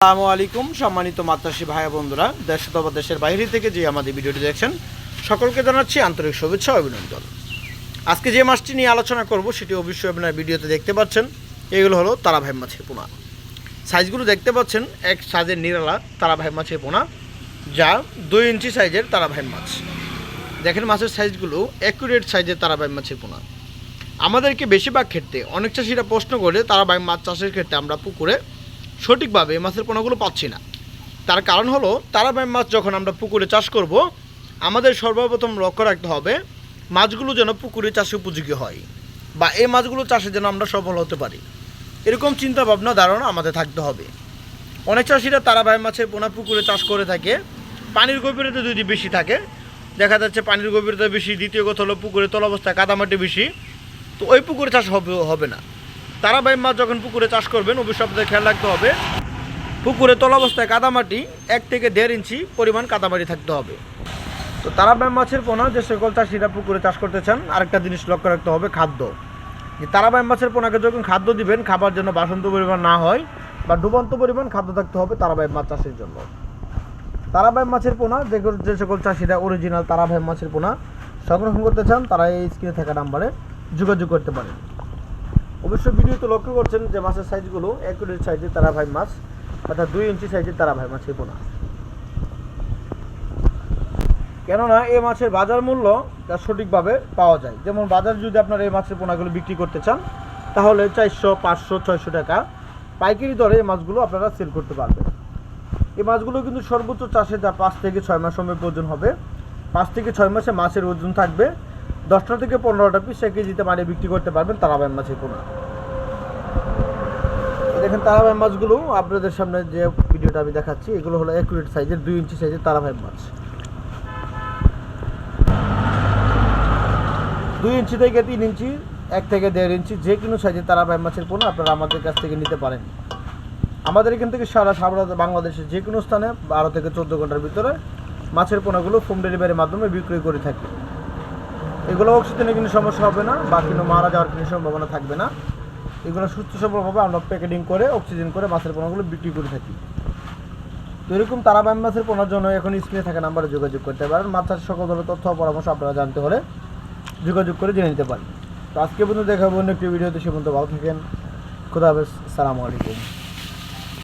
আসসালামু আলাইকুম, সম্মানিত মাত্রাসী ভাই বন্ধুরা, দেশ অথবা দেশের বাইরে থেকে যে আমাদের ভিডিওটি দেখছেন, সকলকে জানাচ্ছি আন্তরিক শুভেচ্ছা অভিনন্দন। আজকে যে মাছটি নিয়ে আলোচনা করব, সেটি অবশ্যই আপনার ভিডিওতে দেখতে পাচ্ছেন, এগুলো হলো তারা ভাই মাছের পোনা। সাইজগুলো দেখতে পাচ্ছেন, এক সাইজের নিরালা তারা ভাই মাছের পোনা, যা দুই ইঞ্চি সাইজের তারা ভাই মাছ দেখেন মাছের সাইজগুলো অ্যাকুরেট সাইজের তারা ভাই মাছের পোনা। আমাদেরকে বেশিরভাগ ক্ষেত্রে অনেক চাষিরা প্রশ্ন করে তারা ভাই মাছ চাষের ক্ষেত্রে আমরা পুকুরে সঠিকভাবে মাছের পোনাগুলো পাচ্ছি না। তার কারণ হলো তারাবাই মাছ যখন আমরা পুকুরে চাষ করব, আমাদের সর্বপ্রথম লক্ষ্য রাখতে হবে, মাছগুলো যেন পুকুরে চাষে উপযোগী হয় বা এই মাছগুলো চাষে যেন আমরা সফল হতে পারি। এরকম চিন্তা ভাবনা ধারণা আমাদের থাকতে হবে। অনেক চাষিরা তারা তারাবাই মাছের পোনা পুকুরে চাষ করে থাকে। পানির গভীরতা যদি বেশি থাকে, দেখা যাচ্ছে পানির গভীরতা বেশি, দ্বিতীয় কথা হলো পুকুরে তলাবস্থায় কাদামাটি বেশি, তো ওই পুকুরে চাষ হবে হবে না। তারাবাই মাছ যখন পুকুরে চাষ করবেন আপনাদের খেয়াল রাখতে হবে। পুকুরে তলাবস্থায় কাদামাটি এক থেকে দেড় ইঞ্চি পরিমাণ কাদামাটি থাকতে হবে। তো তারাবাই মাছের পোনা, যে সকল চাষিরা পুকুরে চাষ করতে চান, আরেকটা জিনিস লক্ষ্য রাখতে হবে, খাদ্য। যে তারাবাই মাছের পোনাকে যখন খাদ্য দিবেন, খাবার জন্য বাসন্ত পরিমাণ না হয় বা ডুবন্ত পরিমাণ খাদ্য থাকতে হবে তারাবাই মাছ চাষের জন্য। তারাবাই মাছের পোনা, যে যে সকল চাষিরা অরিজিনাল তারাবাই মাছের পোনা সংরক্ষণ করতে চান, তারা এই স্ক্রিনে থাকা নাম্বারে যোগাযোগ করতে পারেন। অবশ্যই ভিডিওতে লক্ষ্য করছেন যে মাছের সাইজগুলো একুরেট সাইজের তারা ভাই মাছ, অর্থাৎ দুই ইঞ্চি সাইজের তারা ভাই মাছের পোনা। কেননা এই মাছের বাজার মূল্য তা সঠিকভাবে পাওয়া যায়। যেমন বাজার যদি আপনারা এই মাছের পোনাগুলো বিক্রি করতে চান, তাহলে চারশো, পাঁচশো, ছয়শো টাকা পাইকারি দরে এই মাছগুলো আপনারা সেল করতে পারবেন। এই মাছগুলো কিন্তু সর্বোচ্চ চাষে যা পাঁচ থেকে ছয় মাস সময় প্রয়োজন হবে। পাঁচ থেকে ছয় মাসে মাছের ওজন থাকবে। দশটা থেকে পনেরোটা পিস এক কেজিতে মারে বিক্রি করতে পারবেন তারাবাই মাছের পোনা। দেখেন তারাবাই মাছগুলো আপনাদের সামনে যে ভিডিওটা আমি দেখাচ্ছি, এগুলো হলো একুরেট সাইজের দুই ইঞ্চি সাইজের তারাবাই মাছ দুই ইঞ্চি থেকে তিন ইঞ্চি, এক থেকে দেড় ইঞ্চি, যে কোনো সাইজের তারাবাই মাছের পোনা আপনারা আমাদের কাছ থেকে নিতে পারেন। আমাদের এখান থেকে সারা সারা বাংলাদেশের যে কোনো স্থানে বারো থেকে চোদ্দ ঘণ্টার ভিতরে মাছের পোনাগুলো হোম ডেলিভারির মাধ্যমে বিক্রয় করে থাকি। এগুলো অক্সিজেনের কোনো সমস্যা হবে না বা কোনো মারা যাওয়ার কোনো সম্ভাবনা থাকবে না। এগুলো সুস্থ সবলভাবে আমরা প্যাকেটিং করে অক্সিজেন করে মাছের পোনাগুলো বিক্রি করে থাকি। তো এরকম তারাবাইম মাছের পোনার জন্য এখন স্ক্রিনে থাকা নাম্বারে যোগাযোগ করতে পারেন। মাছ চাষের সকল ধরনের তথ্য পরামর্শ আপনারা জানতে হলে যোগাযোগ করে জেনে নিতে পারেন। তো আজকে পর্যন্ত দেখাবো অন্য একটি ভিডিওতে, সে পর্যন্ত ভালো থাকেন। খুদা হাফেজ, সালামু আলাইকুম।